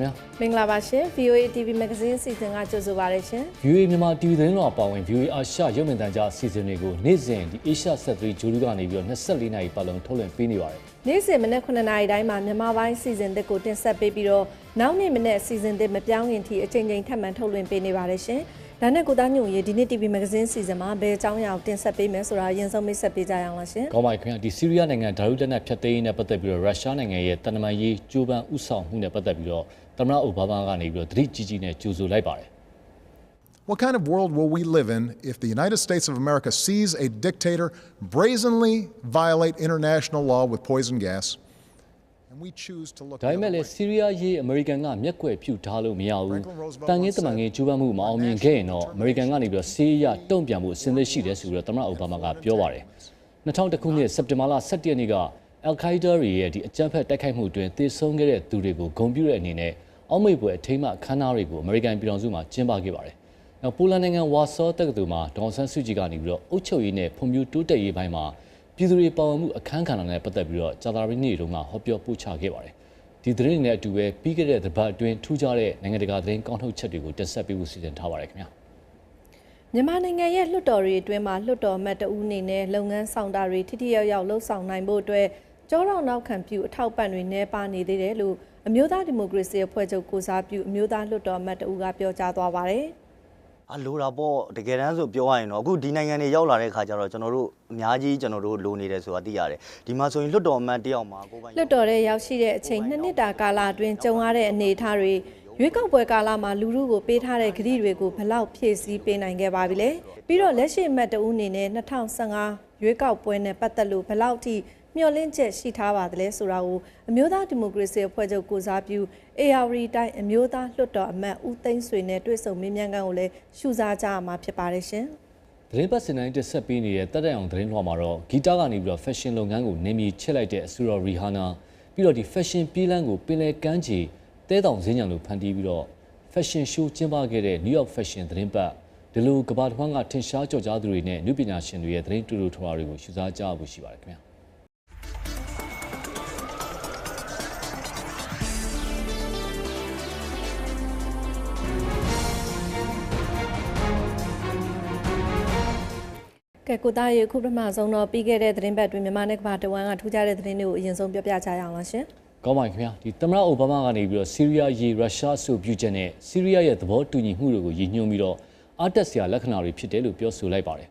ခင်ဗျာမင်္ဂလာပါရှင် VOA TV Magazine စီစဉ်ကကြိုဆိုပါရရှင် VOA မြန်မာ TV သတင်းတော်အပါအဝင် VOA အာရှရုပ်မြင်သံကြားအစီအစဉ်တွေကိုနေ့စဉ်ဒီ Asia 73ဂျိုလူကနေပြီးတော့24နာရီပတ်လုံးထုတ်လွှင့်ပေးနေပါတယ်နေ့စဉ်မနေ့9နာရီတိုင်းမှာမြန်မာပိုင်းစီစဉ်တစ်ကိုတင်ဆက်ပေးပြီးတော့နောက်နေ့မနေ့စီစဉ်တစ်မပြောင်းရင်ထိအချိန်ချင်းထပ်မံထုတ်လွှင့်ပေးနေပါတယ်ရှင်ဒါနဲ့ကိုသားညုံရေဒီနေ့ TV Magazine စီစဉ်မှာဘယ်အကြောင်းအရာကိုတင်ဆက်ပေးမယ်ဆိုတာအရင်ဆုံးမိတ်ဆက်ပေးကြရအောင်လားရှင်။ကောင်းပါပြီခင်ဗျာဒီဆီးရီးယားနိုင်ငံဒါရုတက်နဲ့ဖျက်သိမ်းရေးနဲ့ပတ်သက်ပြီးတော့ရုရှားနိုင်ငံရဲ့တန်တမာရေးကြိုးပမ်းဥဆောင်မှုနဲ့ပတ်သက်ပြီးတော့ သမ္မတအိုဘားမားကနေပြီးတော့သတိကြီးကြီးနဲ့ကြိုဆိုလိုက်ပါတယ် What kind of world will we live in if the United States of America sees a dictator brazenly violate international law with poison gas and we choose to look ။ဒါပေ the မဲ့ other လည်း way? ဆီးရီးယားရေးအမေရိကန်ကမျက်ကွယ်ပြုထားလို့မရဘူး။တန်ငင်းတမန်ငင်းကြိုးပမ်းမှုမအောင်မြင်ခဲ့ရင်တော့အမေရိကန်ကနေပြီးတော့ဆီးရီးယားတုံ့ပြန်မှုအစဉ်သစ်ရှိတယ်ဆိုပြီးတော့သမ္မတအိုဘားမားကပြောပါတယ်။2000ခုနှစ်စက်တင်ဘာလ17ရက်နေ့ကအယ်ခိုင်ဒါတွေရဲ့ဒီအကြမ်းဖက်တိုက်ခိုက်မှုအတွင်းသေဆုံးခဲ့တဲ့သူတွေကိုဂုဏ်ပြုတဲ့အနေနဲ့ အောက်မေ့ပွဲအထိမ်းအမှတ်အခမ်းအနားတွေကိုအမေရိကန်ပြည်ထောင်စုမှာကျင်းပခဲ့ပါတယ်။နောက်ပိုလန်နိုင်ငံဝါဆောတက္ကသိုလ်မှာဒေါန်ဆန်းစုကြည်ကနေပြီးတော့အုပ်ချုပ်ရေးနဲ့ဖွံ့ဖြိုးတိုးတက်ရေးပိုင်းမှာပြည်သူတွေပါဝင်မှုအခမ်းကဏ္ဍနဲ့ပတ်သက်ပြီးတော့ကြာသပတေးနေ့တုန်းကဟောပြောပို့ချခဲ့ပါတယ်။ဒီသတင်းတွေနဲ့အတူပဲပြီးခဲ့တဲ့တပတ်အတွင်းထူးခြားတဲ့နိုင်ငံတကာသတင်းကောင်းထုတ်ချက်တွေကိုတင်ဆက်ပေးဖို့စီစဉ်ထားပါတယ်ခင်ဗျာ။မြန်မာနိုင်ငံရဲ့လွှတ်တော်တွေအတွင်းမှာလွှတ်တော်အမတ်တဦးအနေနဲ့လုပ်ငန်းဆောင်တာတွေထိထိရောက်ရောက်လှုပ်ဆောင်နိုင်ဖို့အတွက်ကြောတော့နောက်ခံပြုအထောက်ပံ့တွေနှဲပါနေသေးတယ်လို့ အမျိုးသားဒီမိုကရေစီအဖွဲ့ချုပ်ကိုစားပြုအမျိုးသားလွှတ်တော်အမတ်တဦးကပြောကြားသွားပါတယ်။အလိုတာပေါ့တကယ်တမ်းဆိုပြောရရင်တော့အခုဒီနိုင်ငံတွေရောက်လာတဲ့ခါကျတော့ကျွန်တော်တို့အများကြီးကျွန်တော်တို့လိုနေတယ်ဆိုတာသိရတယ်ဒီမှာဆိုရင်လွတ်တော်အမတ်တယောက်မှာကိုယ်ပိုင်လွှတ်တော်ထဲရောက်ရှိတဲ့အချိန်နှစ်နှစ်တာကာလအတွင်းကြုံရတဲ့အနေအထားတွေရွေးကောက်ပွဲကာလမှာလူမှုကိုပေးထားတဲ့ကတိတွေကိုဘယ်လောက်ဖြည့်ဆည်းပေးနိုင်ခဲ့ပါပြီလဲပြီးတော့လက်ရှိအမတ်တဦးအနေနဲ့2015ရွေးကောက်ပွဲနဲ့ပတ်သက်လို့ဘယ်လောက်ထိ မျှော်လင့်ချက်ရှိထားပါသလဲဆိုတာကိုအမျိုးသားဒီမိုကရေစီအဖွဲ့ချုပ်ကိုစားပြု ARD တိုင်းအမျိုးသားလွှတ်တော်အမတ်ဦးသိန်းဆွေနဲ့တွေ့ဆုံမေးမြန်းခန်းကိုလည်းရှုစားကြရမှာဖြစ်ပါတယ်ရှင်။သတင်းပတ်စင်တိုင်းတက်ဆက်ပေးနေတဲ့တက်တက်အောင်သတင်းလွှာမှာတော့ဂီတကနေပြီးတော့ fashion လုပ်ငန်းကိုနေမီချစ်လိုက်တဲ့အဆူရော်ရီဟာနာပြီးတော့ဒီ fashion ပြေးလန်းကိုပင်လယ်ကမ်းခြေတဲတောင်ဈေးညံလိုဖန်တီးပြီးတော့ fashion show ကျင်းပခဲ့တဲ့ New York Fashion သတင်းပတ်ဒီလိုကမ္ဘာတစ်ဝန်းကထင်ရှားကြော်ကြားသူတွေနဲ့နုပညာရှင်တွေရဲ့သတင်းတူတူထွားတွေကိုရှုစားကြဖို့ရှိပါတယ်ခင်ဗျာ ကဲကိုသားရေခုပထမဆုံးတော့ပြီးခဲ့တဲ့သတင်းပတ်တွင်မြန်မာနဲ့ကမ္ဘာတဝန်းကထူးခြားတဲ့သတင်းတွေကိုအရင်ဆုံးပြောပြကြရအောင်လားရှင်ကောင်းပါပြီခင်ဗျာဒီသမ္မတအိုဘားမားကနေပြီးတော့ဆီးရီးယားရေရုရှားဆိုပြုချက်နဲ့ဆီးရီးယားရဲ့သဘောတူညီမှုတွေကိုရည်ညွှန်းပြီးတော့အားတက်စရာလက္ခဏာတွေဖြစ်တယ်လို့ပြောဆိုလိုက်ပါတယ်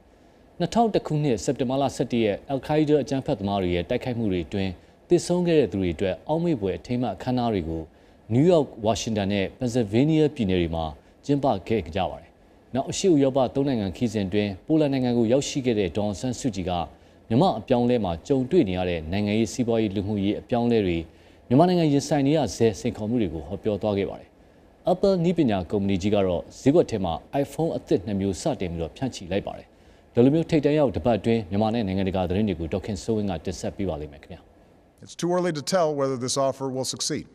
2001ခုနှစ်စက်တင်ဘာလ17ရက်အယ်ခိုင်ဒါအကြမ်းဖက်သမားတွေရဲ့တိုက်ခိုက်မှုတွေအတွင်းတည်ဆုံးခဲ့တဲ့သူတွေအတွက်အောက်မေ့ပွဲအထိမ်းအမှတ်အခမ်းအနားတွေကိုနယူးယောက်ဝါရှင်တန်နဲ့ပန်ဆယ်ဗေးနီးယားပြည်နယ်တွေမှာကျင်းပခဲ့ကြပါတယ် နောက်အရှေ့ဥရောပသုံးနိုင်ငံခီးစဉ်တွင်ပိုလန်နိုင်ငံကိုရောက်ရှိခဲ့တဲ့ဒေါန်ဆန်းစုကြည်ကမြန်မာအပြောင်းလဲမှာကြုံတွေ့နေရတဲ့နိုင်ငံရေးစီးပွားရေးလူမှုရေးအပြောင်းလဲတွေမြန်မာနိုင်ငံရင်ဆိုင်နေရဆဲစိန်ခေါ်မှုတွေကိုဟောပြောသွားခဲ့ပါတယ်။ Apple နည်းပညာကုမ္ပဏီကြီးကတော့ဈေးကွက်ထဲမှာ iPhone အသစ်နှစ်မျိုးစတင်ပြီးတော့ဖြန့်ချီလိုက်ပါတယ်။ဒီလိုမျိုးထိတ်တန့်ရောက်တစ်ပတ်အတွင်းမြန်မာနဲ့နိုင်ငံတကာသတင်းတွေကိုဒေါက်ခင်စိုးဝင်းကတင်ဆက်ပေးပါလိမ့်မယ်ခင်ဗျာ။ It's too early to tell whether this offer will succeed.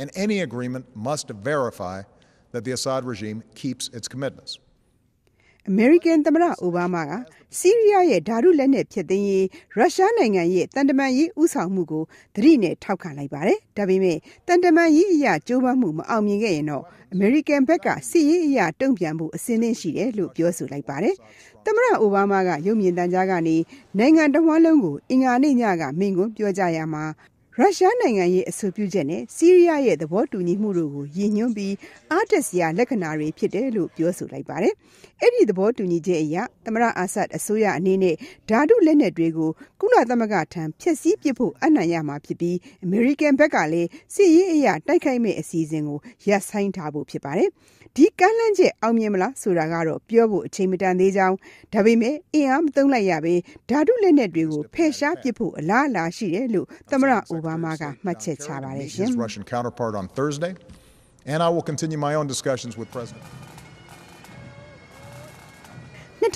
And any agreement must verify that the Assad regime keeps its commitments. အမေရိကန်သမ္မတအိုဘားမားကဆီးရီးယားရဲ့ဓာတုလက်နက်ဖျက်သိမ်းရေးရုရှားနိုင်ငံရဲ့တန်တမန်ရေးဥဆောင်မှုကိုသတိနဲ့ထောက်ခံလိုက်ပါတယ်။ဒါပေမဲ့တန်တမန်ရေးအရာကြိုးပမ်းမှုမအောင်မြင်ခဲ့ရင်တော့အမေရိကန်ဘက်ကစစ်ရေးအရာတုံ့ပြန်ဖို့အစဉ်သင့်ရှိတယ်လို့ပြောဆိုလိုက်ပါတယ်။သမ္မတအိုဘားမားကရုပ်မြင်သံကြားကနေနိုင်ငံတော်ဝန်လုံးကိုအင်္ဂါနေ့ညကမိန့်ခွန်းပြောကြားရမှာရုရှားနိုင်ငံရဲ့အဆိုပြုချက်နဲ့ဆီးရီးယားရဲ့သဘောတူညီမှုတို့ကိုရည်ညွှန်းပြီးအားတက်စရာလက္ခဏာတွေဖြစ်တယ်လို့ပြောဆိုလိုက်ပါတယ်။ အဲ့ဒီသဘောတူညီချက်အရသမရအာဆတ်အစိုးရအနေနဲ့ဓာတုလက်နက်တွေကိုကုလသမဂ္ဂထံဖျက်ဆီးပစ်ဖို့အနံ့ရမှာဖြစ်ပြီးအမေရိကန်ဘက်ကလည်းစစ်ရေးအရာတိုက်ခိုက်မဲ့အစီအစဉ်ကိုရပ်ဆိုင်းထားဖို့ဖြစ်ပါတယ်။ဒီကမ်းလှမ်းချက်အောင်မြင်မလားဆိုတာကတော့ပြောဖို့အချိန်မတန်သေးကြောင်းဒါပေမဲ့အင်အားမသုံးလိုက်ရပဲဓာတုလက်နက်တွေကိုဖယ်ရှားပစ်ဖို့အလားအလာရှိတယ်လို့သမရအိုဘားမားကမှတ်ချက်ချပါတယ်ရှင် His Russian counterpart on Thursday, and I will continue my own discussions with President.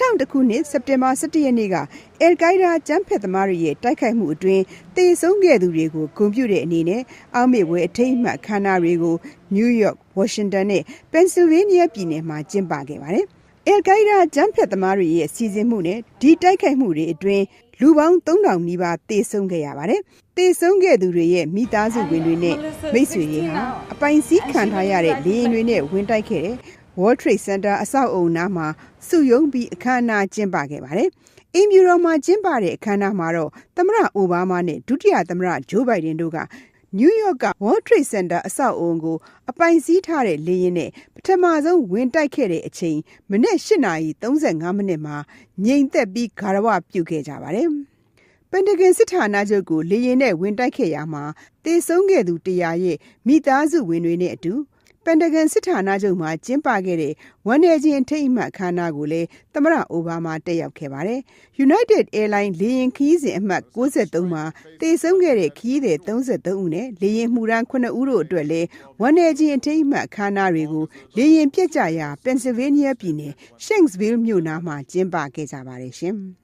2000ခုနှစ်စက်တင်ဘာ17ရက်နေ့က အယ်ကိုင်ဒါကျန်းဖက်သမားတွေရဲ့တိုက်ခိုက်မှုအတွင်းတေဆုံးခဲ့သူတွေကိုဂုဏ်ပြုတဲ့အနေနဲ့အောက်မေ့ပွဲအထိမ်းအမှတ်အခမ်းအနားတွေကိုနယူးယောက်၊ဝါရှင်တန်နဲ့ပန်ဆယ်ဗေးနီးယားပြည်နယ်မှာကျင်းပခဲ့ပါတယ်။အယ်ကိုင်းဒါဂျမ်ဖက်သမားတွေရဲ့စီစဉ်မှုနဲ့ဒီတိုက်ခိုက်မှုတွေအတွင်းလူပေါင်း3000နီးပါးတေဆုံးခဲ့ရပါတယ်။တေဆုံးခဲ့သူတွေရဲ့မိသားစုဝင်တွေနဲ့မိတ်ဆွေတွေဟာအပိုင်စည်းခံထားရတဲ့လေယာဉ်တွေနဲ့ဝင်တိုက်ခဲ့တဲ့ World Trade Center အဆောက်အအုံနားမှာ စုယုံပြီးအခမ်းအနားကျင်းပခဲ့ပါတယ်။အင်မြူရောမှာကျင်းပတဲ့အခမ်းအနားမှာတော့သမ္မတအိုဘားမားနဲ့ဒုတိယသမ္မတဂျိုးဘိုင်ဒန်တို့ကနယူးယောက်က World Trade Center အဆောက်အုံကိုအပိုင်စည်းထားတဲ့လေယာဉ်နဲ့ပထမဆုံးဝင်တိုက်ခဲ့တဲ့အချိန်မနေ့၈နာရီ35မိနစ်မှာငြိမ်သက်ပြီးဂါရဝပြုခဲ့ကြပါတယ်။ပန်တဂန်စစ်ဌာနချုပ်ကိုလေရင်နဲ့ဝင်တိုက်ခဲ့ရမှာတေဆုံးခဲ့သူတရားရဲ့မိသားစုဝင်တွေနဲ့အတူ ပန်တဂန်စစ်ဌာနချုပ်မှာကျင်းပခဲ့တဲ့ဝန်내ချင်းထိတ်အမှတ်အခမ်းအနားကိုလည်းသမ္မတအိုဘားမားတက်ရောက်ခဲ့ပါတယ်။ United Airlines လေယာဉ်ခရီးစဉ်အမှတ်63မှာတေဆုံးခဲ့တဲ့ခရီးသည်33ဦးနဲ့လေယာဉ်မှုရန်9ဦးတို့အတွက်လည်းဝန်내ချင်းထိတ်အမှတ်အခမ်းအနားတွေကိုလေယာဉ်ပြက်ကြရာ Pennsylvania ပြည်နယ် Shanksville မြို့နားမှာကျင်းပခဲ့ကြပါတယ်ရှင်။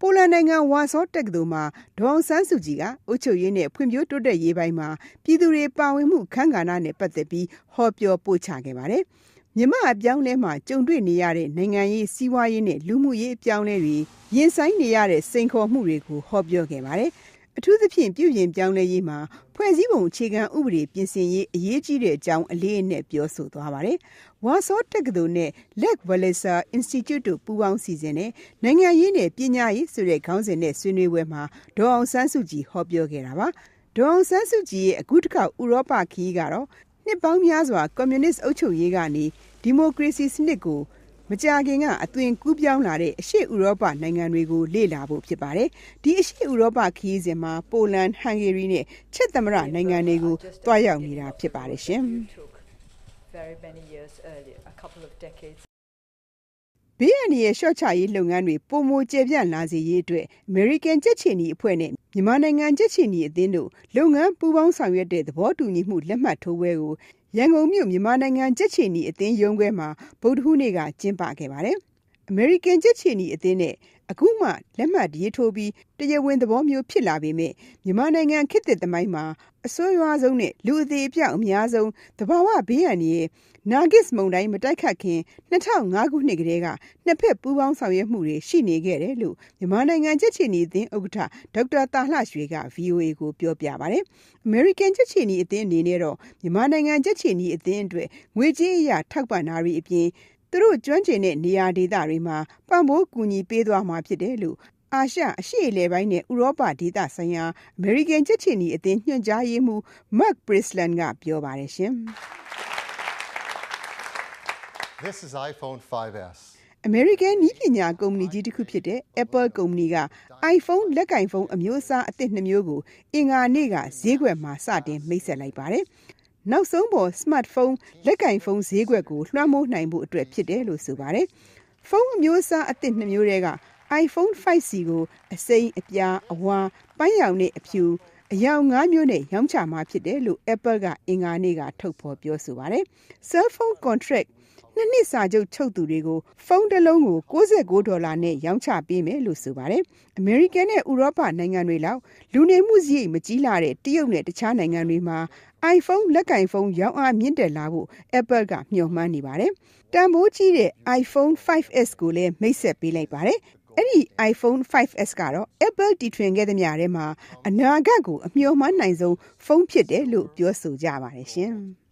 ပိုလန်နိုင်ငံဝါဆောတက္ကသိုလ်မှာဒေါအောင်ဆန်းစုကြည်ကအုပ်ချုပ်ရေးနဲ့ဖွံ့ဖြိုးတိုးတက်ရေးပိုင်းမှာပြည်သူတွေပါဝင်မှုခန်းကဏ္ဍနဲ့ပတ်သက်ပြီးဟောပြောပို့ချခဲ့ပါတယ်။မြမအပြောင်းလဲမှာကြုံတွေ့နေရတဲ့နိုင်ငံရေးစီးပွားရေးနဲ့လူမှုရေးအပြောင်းလဲတွေရင်ဆိုင်နေရတဲ့စိန်ခေါ်မှုတွေကိုဟောပြောခဲ့ပါတယ်။ အထူးသဖြင့်ပြုပြင်ပြောင်းလဲရေးမှာဖွဲ့စည်းပုံအခြေခံဥပဒေပြင်ဆင်ရေးအရေးကြီးတဲ့အကြောင်းအလေးအနက်ပြောဆိုသွားပါတယ်။ဝါဆောတက္ကသိုလ်နဲ့ Lech Walesa Institute တို့ပူးပေါင်းစီစဉ်တဲ့နိုင်ငံရေးနဲ့ပညာရေးဆိုတဲ့ခေါင်းစဉ်နဲ့ဆွေးနွေးပွဲမှာဒေါ်အောင်ဆန်းစုကြည်ဟောပြောခဲ့တာပါ။ဒေါ်အောင်ဆန်းစုကြည်ရဲ့အခုတစ်ခေါက်ဥရောပခရီးကတော့နှစ်ပေါင်းများစွာကွန်မြူနစ်အုပ်ချုပ်ရေးကနေဒီမိုကရေစီစနစ်ကို မကြာခင်ကအသွင်ကူးပြောင်းလာတဲ့အရှေ့ဥရောပနိုင်ငံတွေကိုလေ့လာဖို့ဖြစ်ပါတယ်။ဒီအရှေ့ဥရောပခရီးစဉ်မှာပိုလန်၊ဟန်ဂေရီနဲ့ချက်သမ္မတနိုင်ငံတွေကိုတွားရောက်နေတာဖြစ်ပါတယ်ရှင်။ very many years earlier, a couple of decades ဘေးအန္တရာယ်လျှော့ချရေးလုပ်ငန်းတွေပုံမကျေပြန့်လာစေရေးအတွက် American ကြက်ချီနီအဖွဲ့နဲ့မြန်မာနိုင်ငံကြက်ချီနီအသင်းတို့လုပ်ငန်းပူးပေါင်းဆောင်ရွက်တဲ့သဘောတူညီမှုလက်မှတ်ထိုးပွဲကို ရန်ကုန်မြို့မြန်မာနိုင်ငံကြက်ချီနီအသင်းရုံးခွဲမှာဗုဒ္ဓဟူးနေ့ကကျင်းပခဲ့ပါတယ်။ American ကြက်ချီနီအသင်းနဲ့အခုမှလက်မှတ်ရေးထိုးပြီးတရားဝင်သဘောမျိုးဖြစ်လာပေမဲ့မြန်မာနိုင်ငံခေတ်သစ်သမိုင်းမှာအဆိုးရွားဆုံးနဲ့လူအသေးအပြောက်အများဆုံးသဘာဝဘေးအန္တရာယ် နာဂစ်မုန်တိုင်းမတိုက်ခတ်ခင်2005ခုနှစ်ကတည်းကနှစ်ဖက်ပူးပေါင်းဆောင်ရွက်မှုတွေရှိနေခဲ့တယ်လို့မြန်မာနိုင်ငံကြက်ချီနီအသင်းဥက္ကဋ္ဌဒေါက်တာတာလှရွှေက VOA ကိုပြောပြပါတယ်။ American ကြက်ချီနီအသင်းအနေနဲ့တော့မြန်မာနိုင်ငံကြက်ချီနီအသင်းအတွက်ငွေကြေးအရာထောက်ပံ့တာတွေအပြင်သူတို့ကျွမ်းကျင်တဲ့နေရာဒေသတွေမှာပံ့ပိုးကူညီပေးသွားမှာဖြစ်တယ်လို့အာရှအရှေ့အလယ်ပိုင်းနဲ့ဥရောပဒေသဆိုင်ရာ American ကြက်ချီနီအသင်းညွှန်ကြားရေးမှူး Mark Brisland ကပြောပါတယ်ရှင်။ This is iPhone 5S. American နည်းပညာကုမ္ပဏီကြီးတစ်ခုဖြစ်တဲ့ Apple ကုမ္ပဏီက iPhone လက်ကင်ဖုန်းအမျိုးအစားအသစ်နှစ်မျိုးကိုအင်္ဂါနေ့ကဈေးကွက်မှာစတင်မိတ်ဆက်လိုက်ပါတယ်။နောက်ဆုံးပေါ် smartphone လက်ကင်ဖုန်းဈေးကွက်ကိုလွှမ်းမိုးနိုင်ဖို့အတွက်ဖြစ်တယ်လို့ဆိုပါတယ်။ဖုန်းအမျိုးအစားအသစ်နှစ်မျိုးတွေက iPhone 5C ကိုအစိမ်းအပြားအဝါပန်းရောင်နဲ့အဖြူအယောင်၅မျိုးနဲ့ရောင်းချမှာဖြစ်တယ်လို့ Apple ကအင်္ဂါနေ့ကထုတ်ဖော်ပြောဆိုပါတယ်။ Cell phone contract နှစ်နှစ်စာချုပ်ချုပ်သူတွေကိုဖုန်းတစ်လုံးကို69ဒေါ်လာနဲ့ရောင်းချပေးမယ်လို့ဆိုပါတယ်။ American နဲ့ဥရောပနိုင်ငံတွေလောက်လူနေမှုစရိတ်မကြီးလာတဲ့တရုတ်နဲ့တခြားနိုင်ငံတွေမှာ iPhone လက်ကင်ဖုန်းရောင်းအားမြင့်တက်လာဖို့ Apple ကမျှော်မှန်းနေပါတယ်။တန်ဖိုးကြီးတဲ့ iPhone 5S ကိုလည်းမိတ်ဆက်ပေးလိုက်ပါတယ်။အဲ့ဒီ iPhone 5S ကတော့ Apple တီထွင်ခဲ့သမျှထဲမှာအနာဂတ်ကိုအမျှော်မှန်းနိုင်ဆုံးဖုန်းဖြစ်တယ်လို့ပြောဆိုကြပါတယ်ရှင်။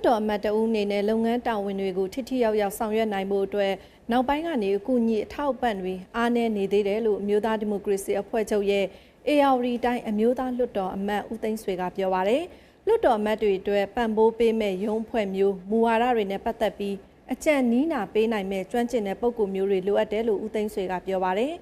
တ်တော်အမတ်တဦးအနေနဲ့လုပ်ငန်းတာဝန်တွေကိုထိထိရောက်ရောက်ဆောင်ရွက်နိုင်ဖို့အတွက်နောက်ပိုင်းကနေအကူအညီအထောက်အပံ့တွေအားနည်းနေသေးတယ်လို့အမျိုးသားဒီမိုကရေစီအဖွဲ့ချုပ်ရဲ့ ARD တိုင်းအမျိုးသားလွတ်တော်အမတ်ဦးသိန်းဆွေကပြောပါရယ်လွတ်တော်အမတ်တွေအတွက်ပံ့ပိုးပေးမဲ့ရုံးဖွဲ့မျိုးမူဝါဒတွေနဲ့ပတ်သက်ပြီးအကြံနီးနာပေးနိုင်မဲ့ကျွမ်းကျင်တဲ့ပုံကူမျိုးတွေလိုအပ်တယ်လို့ဦးသိန်းဆွေကပြောပါရယ်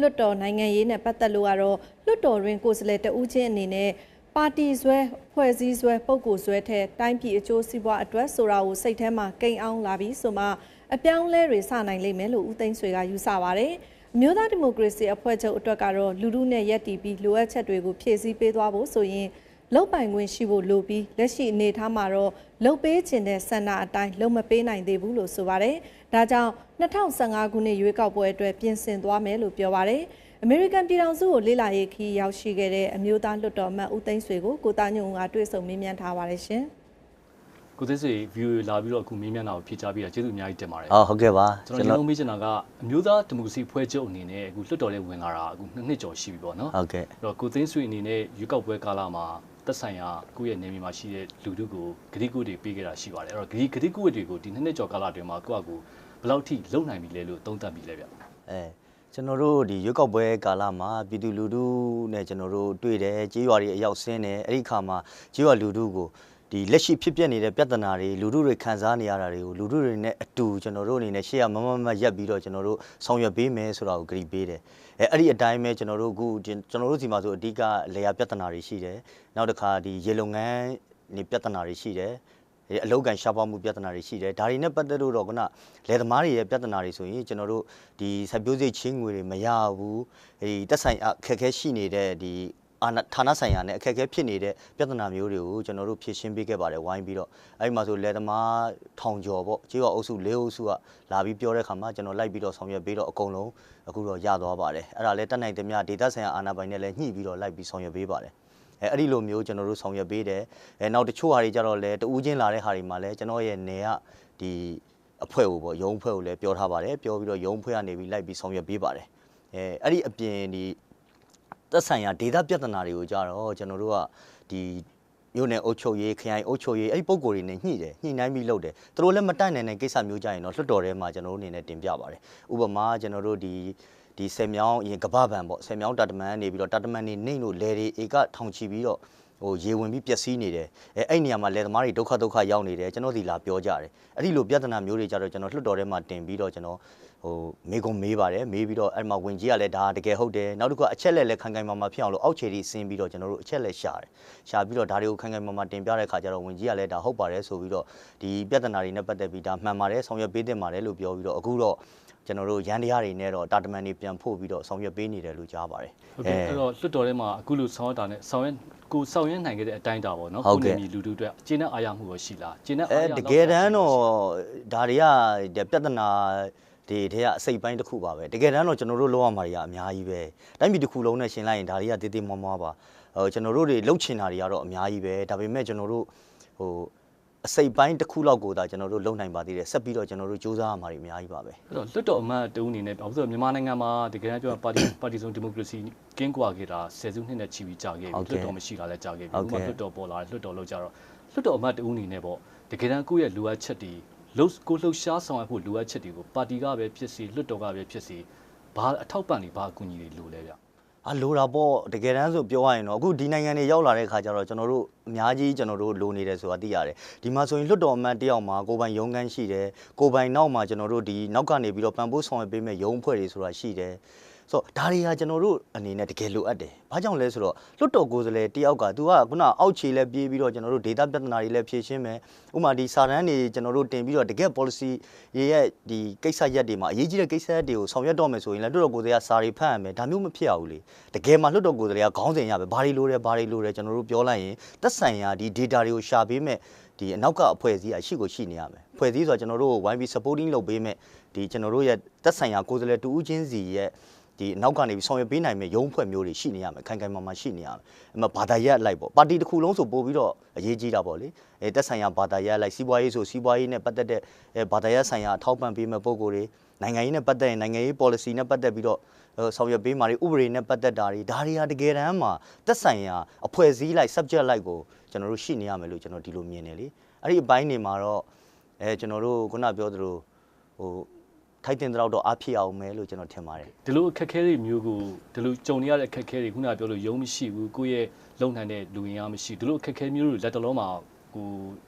လွတ်တော်နိုင်ငံရေးနဲ့ပတ်သက်လို့ကတော့လွတ်တော်တွင်ကိုယ်စားလှယ်တဦးချင်းအနေနဲ့ ပါတီဆွဲဖွဲ့စည်းဆွဲပုံကိုဆွဲတဲ့တိုင်းပြည်အကျိုးစီးပွားအတွက်ဆိုတာကိုစိတ်ထဲမှာကိန်းအောင်လာပြီးဆိုမှအပြောင်းလဲတွေစနိုင်လိမ့်မယ်လို့ဦးသိန်းဆွေကယူဆပါတယ်။အမျိုးသားဒီမိုကရေစီအဖွဲ့ချုပ်အတွက်ကတော့လူထုနဲ့ရက်တီပြီးလိုအပ်ချက်တွေကိုဖြည့်ဆည်းပေးသွားဖို့ဆိုရင်လုတ်ပိုင်ခွင့်ရှိဖို့လိုပြီးလက်ရှိအနေအထားမှာတော့လုတ်ပေးခြင်းတဲ့ဆန္ဒအတိုင်းလုံမပေးနိုင်သေးဘူးလို့ဆိုပါတယ်။ဒါကြောင့်2015ခုနှစ်ရွေးကောက်ပွဲအတွက်ပြင်ဆင်သွားမယ်လို့ပြောပါတယ်။ အမေရိကန်ပြည်ထောင်စုကိုလေ့လာရေးခီးရောက်ရှိခဲ့တဲ့အမျိုးသားလွှတ်တော်အမတ်ဦးသိန်းဆွေကိုကိုသားညုံကတွေ့ဆုံမေးမြန်းထားပါတယ်ရှင်။ကိုသိန်းစေ view လာပြီးတော့အခုမေးမြန်းတာကိုဖြေချပေးတာကျေးဇူးအများကြီးတင်ပါတယ်အော်ဟုတ်ကဲ့ပါကျွန်တော်ဒီလိုမေးချင်တာကအမျိုးသားဒီမိုကရေစီဖွဲ့ချုပ်အနေနဲ့အခုလွှတ်တော်ထဲဝင်လာတာအခုနှစ်နှစ်ကျော်ရှိပြီပေါ့နော်ဟုတ်ကဲ့အဲ့တော့ကိုသိန်းဆွေအနေနဲ့ရွေးကောက်ပွဲကာလမှာသက်ဆိုင်ရာကိုယ့်ရဲ့နေမြေမှာရှိတဲ့လူထုကိုဂတိကုတွေပေးခဲ့တာရှိပါတယ်အဲ့တော့ဂတိဂတိကုတွေကိုဒီနှစ်နှစ်ကျော်ကာလအတွင်းမှာကိုယ့်အကူဘယ်လောက်ထိလုံနိုင်ပြီလဲလို့သုံးသပ်ပြီလဲဗျအဲ ကျွန်တော်တို့ဒီရွက်ကောက်ပွဲကာလမှာပြည်သူလူထုနဲ့ကျွန်တော်တို့တွေ့တယ်ကြေးရွာတွေအရောက်ဆင်းတယ်အဲ့ဒီခါမှာကြေးရွာလူထုကိုဒီလက်ရှိဖြစ်ပျက်နေတဲ့ပြဿနာတွေလူထုတွေခံစားနေရတာတွေကိုလူထုတွေနဲ့အတူကျွန်တော်တို့အနေနဲ့ရှေ့ကမမမရက်ပြီးတော့ကျွန်တော်တို့ဆောင်ရွက်ပေးမယ်ဆိုတာကိုကြိပေးတယ်အဲအဲ့ဒီအတိုင်းပဲကျွန်တော်တို့အခုကျွန်တော်တို့စီမှာဆိုအဓိကလေယာပြဿနာတွေရှိတယ်နောက်တစ်ခါဒီရေလုံငန်းနေပြဿနာတွေရှိတယ်ဒီ အလောက်ကန်ရှားပါမှုပြဿနာတွေရှိတယ်ဒါတွေနဲ့ပတ်သက်လို့တော့ခုနလယ်သမားတွေရဲ့ပြဿနာတွေဆိုရင်ကျွန်တော်တို့ဒီစိုက်ပျိုးစိတ်ချင်းငွေတွေမရဘူးဒီတက်ဆိုင်အခက်အခဲရှိနေတဲ့ဒီအာဏာဌာနဆိုင်ရာနဲ့အခက်အခဲဖြစ်နေတဲ့ပြဿနာမျိုးတွေကိုကျွန်တော်တို့ဖြေရှင်းပေးခဲ့ပါတယ်ဝိုင်းပြီးတော့အဲ့ဒီမှာဆိုလယ်သမားထောင်ကျော်ပေါ့ကြေးရွာအုပ်စုလေးအုပ်စုကလာပြီးပြောတဲ့ခါမှာကျွန်တော်လိုက်ပြီးတော့ဆောင်ရွက်ပေးတော့အကုန်လုံးအခုတော့ရသွားပါတယ်အဲ့ဒါလည်းတက်နိုင်သမျှဒေတာဆိုင်ရာအာဏာပိုင်နဲ့လည်းညှိပြီးတော့လိုက်ပြီးဆောင်ရွက်ပေးပါတယ် အဲအဲ့ဒီလိုမျိုးကျွန်တော်တို့ဆောင်ရွက်ပေးတယ်အဲနောက်တချို့ဟာတွေကြတော့လဲတူးချင်းလာတဲ့ဟာတွေမှာလဲကျွန်တော်ရဲ့နေကဒီအဖွဲ့ကိုပေါ့ရုံးအဖွဲ့ကိုလည်းပြောထားပါတယ်ပြောပြီးတော့ရုံးအဖွဲ့ကနေပြီးလိုက်ပြီးဆောင်ရွက်ပေးပါတယ်အဲအဲ့ဒီအပြင်ဒီသက်ဆိုင်ရာဒေတာပြဿနာတွေကိုကြတော့ကျွန်တော်တို့ကဒီမြို့နယ်အုပ်ချုပ်ရေးခရိုင်အုပ်ချုပ်ရေးအဲ့ဒီပုံကိုယ်တွေနဲ့ညှိတယ်ညှိနှိုင်းပြီးလုပ်တယ်သူတို့လည်းမတိုင်နိုင်တဲ့ကိစ္စမျိုးကြရင်တော့လွှတ်တော်ထဲမှာကျွန်တော်တို့အနေနဲ့တင်ပြပါတယ်ဥပမာကျွန်တော်တို့ဒီ ဒီဆယ်မြောင်းအရင်ကပ္ပဗံပေါ့ဆယ်မြောင်းတာတမန်ကနေပြီးတော့တာတမန်နေနှိမ့်လို့လေတွေဧကထောင်ချီပြီးတော့ဟိုရေဝင်ပြီးပျက်စီးနေတယ်အဲအဲ့နေရာမှာလယ်သမားတွေဒုက္ခဒုက္ခရောက်နေတယ်ကျွန်တော်ဒီလာပြောကြတယ်အဲ့ဒီလိုပြဿနာမျိုးတွေကြတော့ကျွန်တော်လွှတ်တော်ထဲမှာတင်ပြီးတော့ကျွန်တော်ဟိုမေကွန်မေးပါတယ်မေးပြီးတော့အဲ့မှာဝင်ကြီးကလည်းဒါတကယ်ဟုတ်တယ်နောက်တစ်ခုကအချက်လက်လက်ခိုင်ခိုင်မာမာဖြစ်အောင်လို့အောက်ခြေတွေဆင်းပြီးတော့ကျွန်တော်တို့အချက်လက်ရှာတယ်ရှာပြီးတော့ဒါတွေကိုခိုင်ခိုင်မာမာတင်ပြတဲ့ခါကျတော့ဝင်ကြီးကလည်းဒါဟုတ်ပါတယ်ဆိုပြီးတော့ဒီပြဿနာတွေနဲ့ပတ်သက်ပြီးဒါမှန်ပါတယ်ဆောင်ရွက်ပေးတင်ပါတယ်လို့ပြောပြီးတော့အခုတော့ ကျွန်တော်တို့ရန်တရားတွေနဲ့တော့တာတမန်တွေပြန်ဖို့ပြီးတော့ဆောင်ရွက်ပေးနေတယ်လို့ကြားပါတယ်ဟုတ်ကဲ့အဲ့တော့လွှတ်တော်ထဲမှာအခုလိုဆောင်ရွက်တာနဲ့ဆောင်ရွက်ကိုဆောင်ရွက်နိုင်ခဲ့တဲ့အတိုင်းအတာပေါ့နော်ဟုတ်ကဲ့နေပြည်လူထုအတွက်ကျင်းတဲ့အားရမှုရောရှိလားကျင်းတဲ့အဲအားရတကယ်တမ်းတော့ဒါတွေကဒီပြဿနာတွေထဲကအစိတ်ပိုင်းတစ်ခုပါပဲတကယ်တမ်းတော့ကျွန်တော်တို့လောက်ရမှာတွေကအများကြီးပဲတိုင်းပြည်တစ်ခုလုံးနဲ့ရှင်းလိုက်ရင်ဒါတွေကတေးသေးမွားမွားပါဟိုကျွန်တော်တို့တွေလှုပ်ချင်တာတွေကတော့အများကြီးပဲဒါပေမဲ့ကျွန်တော်တို့ဟို အစိတ်ပိုင်းတစ်ခုလောက်ကိုသာကျွန်တော်တို့လုံနိုင်ပါသေးတယ်ဆက်ပြီးတော့ကျွန်တော်တို့စူးစမ်းရမှာတွေအများကြီးပါပဲအဲ့တော့လွှတ်တော်အမတ်တဦးအနေနဲ့ဘာလို့လဲဆိုတော့မြန်မာနိုင်ငံမှာတကယ်တမ်းပြောရင်ပါတီပါတီစုံဒီမိုကရေစီကင်းကွာခဲ့တာဆယ်စုနှစ်နဲ့ချီပြီးကြာခဲ့ပြီဟုတ်ကဲ့လွှတ်တော်မရှိတာလည်းကြာခဲ့ပြီဟုတ်ဥပကဲ့မာလွှတ်တော်ပေါ်လာတယ်လွှတ်တော်လောက်ကြတော့လွှတ်တော်အမတ်တဦးအနေနဲ့ပေါ့တကယ်တမ်းကိုယ့်ရဲ့လိုအပ်ချက်တွေလို့ကိုလှုပ်ရှားဆောင်ရွက်ဖို့လိုအပ်ချက်တွေကိုပါတီကပဲဖြစ်စီလွှတ်တော်ကပဲဖြစ်စီဘာအထောက်ပံ့တွေဘာအကူအညီတွေလိုလဲဗျ အလိုတာပေါ့တကယ်တမ်းဆိုပြောရရင်တော့အခုဒီနိုင်ငံတွေရောက်လာတဲ့ခါကျတော့ကျွန်တော်တို့အများကြီးကျွန်တော်တို့လိုနေတယ်ဆိုတာသိရတယ်ဒီမှာဆိုရင်လွတ်တော်အမတ်တယောက်မှာကိုယ်ပိုင်ရုံးခန်းရှိတယ်ကိုယ်ပိုင်နောက်မှာကျွန်တော်တို့ဒီနောက်ကနေပြီးတော့ပံ့ပိုးဆောင်ရွက်ပေးမဲ့ရုံးအဖွဲ့တွေဆိုတာရှိတယ် ဆိုတော့ဒါတွေကကျွန်တော်တို့အနေနဲ့တကယ်လိုအပ်တယ်။ဘာကြောင့်လဲဆိုတော့လွတ်တော်ကိုယ်စားလှယ်တယောက်က तू ကခုနအောက်ခြေလဲပြေးပြီးတော့ကျွန်တော်တို့ data ပြဿနာတွေလဲဖြေရှင်းမယ်။ဥပမာဒီစာတမ်းတွေကျွန်တော်တို့တင်ပြီးတော့တကယ် policy ရဲ့ရဲ့ဒီကိစ္စရက်တွေမှာအရေးကြီးတဲ့ကိစ္စရက်တွေကိုဆောင်ရွက်တော့မယ်ဆိုရင်လဲလွတ်တော်ကိုယ်စားလှယ်ကစာတွေဖတ်ရမယ်။ဒါမျိုးမဖြစ်ရဘူးလေ။တကယ်မှလွတ်တော်ကိုယ်စားလှယ်ကခေါင်းစဉ်ရပဲဘာတွေလိုတယ်ဘာတွေလိုတယ်ကျွန်တော်တို့ပြောလိုက်ရင်သက်ဆိုင်ရာဒီ data တွေကိုရှာပေးမယ်ဒီအနောက်ကအဖွဲ့အစည်းအရှိကိုရှိနေရမယ်။အဖွဲ့အစည်းဆိုတာကျွန်တော်တို့ YB supporting လုပ်ပေးမယ်ဒီကျွန်တော်တို့ရဲ့သက်ဆိုင်ရာကိုယ်စားလှယ်တူဦးချင်းစီရဲ့ ဒီနောက်ကနေပြီးဆောင်ရွက်ပေးနိုင်မယ့်ရုံးဖွဲ့မျိုးတွေရှိနေရမယ်ခိုင်ခိုင်မာမာရှိနေရမယ်အမဘာသာရက်လိုက်ပေါ့ပါတီတစ်ခုလုံးဆိုပို့ပြီးတော့အရေးကြီးတာပေါ့လေအဲတက်ဆိုင်ရာဘာသာရက်လိုက်စီးပွားရေးဆိုစီးပွားရေးနဲ့ပတ်သက်တဲ့အဲဘာသာရက်ဆိုင်ရာအထောက်ပံ့ပေးမဲ့ပုံကိုယ်တွေနိုင်ငံရေးနဲ့ပတ်သက်ရင်နိုင်ငံရေး policy နဲ့ပတ်သက်ပြီးတော့ဆောင်ရွက်ပေးမှာတွေဥပဒေနဲ့ပတ်သက်တာတွေဒါတွေဟာတကယ်တမ်းမှာတက်ဆိုင်ရာအဖွဲ့အစည်းလိုက် subject လိုက်ကိုကျွန်တော်တို့ရှိနေရမယ်လို့ကျွန်တော်ဒီလိုမြင်တယ်လေအဲ့ဒီအပိုင်းတွေမှာတော့အဲကျွန်တော်တို့ခုနပြောသလိုဟို ထိုက်တင်တဲ့တော့အားဖြစ်အောင်မယ်လို့ကျွန်တော်ထင်ပါတယ်ဒီလိုအခက်အခဲတွေမျိုးကိုဒီလိုကြုံနေရတဲ့အခက်အခဲတွေခုနကပြောလို့ယုံမရှိဘူးကိုယ့်ရဲ့လုံနိုင်တဲ့လူရင်အားမရှိဒီလိုအခက်အခဲမျိုးတွေလက်တလုံးမှာကို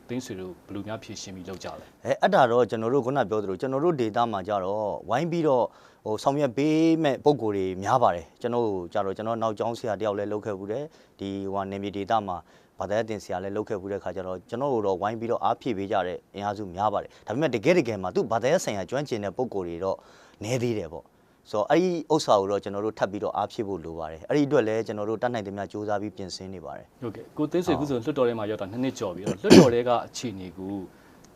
သိန်းဆွေတို့ဘယ်လိုများဖြေရှင်းပြီးလုပ်ကြလဲအဲအဲ့ဒါတော့ကျွန်တော်တို့ခုနပြောသလိုကျွန်တော်တို့ data မှာကြတော့ဝိုင်းပြီးတော့ဟိုဆောင်ရွက်ပေးမဲ့ပုံကိုယ်တွေများပါတယ်ကျွန်တော်တို့ကြတော့ကျွန်တော်နောက်ကျောင်းဆရာတယောက်လည်းလုပ်ခဲ့ဘူးတယ်ဒီဟိုနေမြေ data မှာ ဘာသာတင်ဆရာလည်းလုပ်ခဲ့ဘူးတဲ့ခါကျတော့ကျွန်တော်တို့တော့ဝိုင်းပြီးတော့အားဖြည့်ပေးကြတဲ့အင်အားစုများပါတယ်ဒါပေမဲ့တကယ်တကယ်မှာသူဘာသာဆိုင်ရာကျွမ်းကျင်တဲ့ပုံကိုယ်တွေတော့နည်းသေးတယ်ပေါ့ဆိုတော့အဲ့ဒီဥစ္စာကိုတော့ကျွန်တော်တို့ထပ်ပြီးတော့အားဖြည့်ဖို့လိုပါတယ်အဲ့ဒီအတွက်လည်းကျွန်တော်တို့တတ်နိုင်သမျှစူးစမ်းပြီးပြင်ဆင်နေပါတယ်ဟုတ်ကဲ့ကိုသိန်းဆွေခုဆိုလွှတ်တော်ထဲမှာရောက်တာနှစ်နှစ်ကျော်ပြီအဲ့တော့လွှတ်တော်ထဲကအခြေအနေကို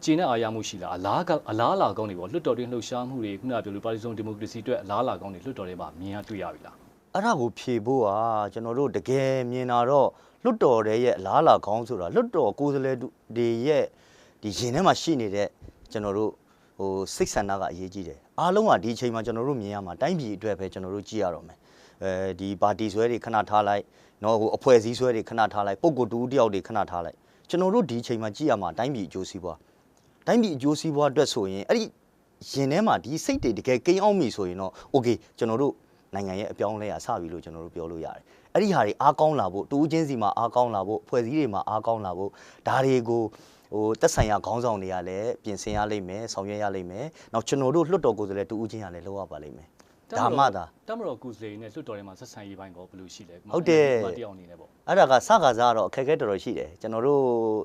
ကျင်းတဲ့အားရမှုရှိလားအလားကအလားအလာကောင်းတွေပေါ့လွှတ်တော်တွင်းလှုပ်ရှားမှုတွေခုနကပြောလို့ပါတီစုံဒီမိုကရေစီအတွက်အလားအလာကောင်းတွေလွှတ်တော်ထဲမှာမြင်ရတွေ့ရပြီလားအဲ့ဒါကိုဖြေဖို့อ่ะကျွန်တော်တို့တကယ်မြင်တာတော့ လွတ်တော်တွေရဲ့အလားအလာကောင်းဆိုတာလွတ်တော်ကိုယ်စားလှယ်တွေရဲ့ဒီရင်ထဲမှာရှိနေတဲ့ကျွန်တော်တို့ဟိုစိတ်ဆန္ဒကအရေးကြီးတယ်အားလုံးကဒီအချိန်မှာကျွန်တော်တို့မြင်ရမှာတိုင်းပြည်အတွက်ပဲကျွန်တော်တို့ကြည့်ရတော့မယ်အဲဒီပါတီဆွဲတွေခဏထားလိုက်နော်ဟိုအဖွဲ့အစည်းဆွဲတွေခဏထားလိုက်ပုံကိုတူတယောက်တွေခဏထားလိုက်ကျွန်တော်တို့ဒီအချိန်မှာကြည့်ရမှာတိုင်းပြည်အကျိုးစီးပွားတိုင်းပြည်အကျိုးစီးပွားအတွက်ဆိုရင်အဲ့ဒီရင်ထဲမှာဒီစိတ်တွေတကယ်ကိန်းအောင်ပြီဆိုရင်တော့ okay ကျွန်တော်တို့နိုင်ငံရဲ့အပြောင်းအလဲအဆပြီလို့ကျွန်တော်တို့ပြောလို့ရတယ် အဲ့ဒီဟာတွေအားကောင်းလာဖို့တူးချင်းစီမှာအားကောင်းလာဖို့ဖွဲ့စည်းတွေမှာအားကောင်းလာဖို့ဒါတွေကိုဟိုတက်ဆိုင်ရာခေါင်းဆောင်တွေကလည်းပြင်ဆင်ရလိမ့်မယ်ဆောင်ရွက်ရလိမ့်မယ်။နောက်ကျွန်တော်တို့လွှတ်တော်ကိုယ်စားလှယ်တူးချင်းရလည်းလုပ်ရပါလိမ့်မယ်။ဒါမှသာတမတော်ကုစလေနဲ့လွှတ်တော်ထဲမှာဆက်ဆံရေးပိုင်းကောဘယ်လိုရှိလဲဟုတ်တယ်တယောက်အနေနဲ့ပေါ့အဲ့ဒါကစကားစားကတော့အခက်အခဲတော်တော်ရှိတယ်ကျွန်တော်တို့